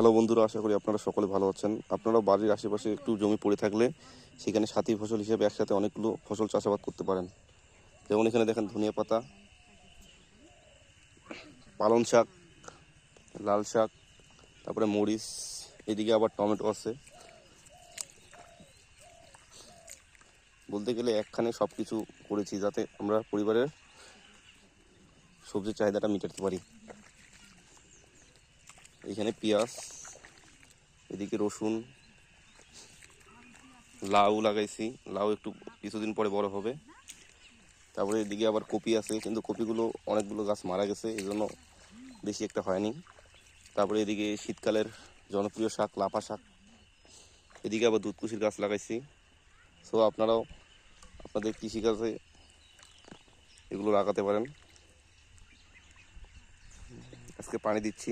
Hello বন্ধুরা, আশা করি আপনারা সকলে ভালো আছেন। আপনারা বাড়ির আশেপাশে একটু জমি পড়ে থাকলে সেখানে সাথী ফসল হিসেবে একসাথে অনেকগুলো ফসল চাষাবাদ করতে পারেন। যেমন এখানে দেখেন ধনিয়া পাতা, পালং শাক, লাল শাক, তারপরে মরিচ, এদিকে আবার টমেটো আছে। বলতে গেলে একখানে সব কিছু করেছি যাতে আমরা পরিবারের সবজির চাহিদাটা মেটাতে পারি। এখানে পেঁয়াজ, এদিকে রসুন, লাউ লাগাইছি। লাউ একটু কিছুদিন পরে বড় হবে। তারপরে এদিকে আবার কপি আছে, কিন্তু কপিগুলো অনেকগুলো গাছ মারা গেছে এই জন্য বেশি একটা হয়নি। তারপরে এদিকে শীতকালের জনপ্রিয় শাক, লাফা শাক। এদিকে আবার দুধকুশির গাছ লাগাইছি। সো আপনারাও আপনাদের কৃষিকাজে এগুলো লাগাতে পারেন। আজকে পানি দিচ্ছি।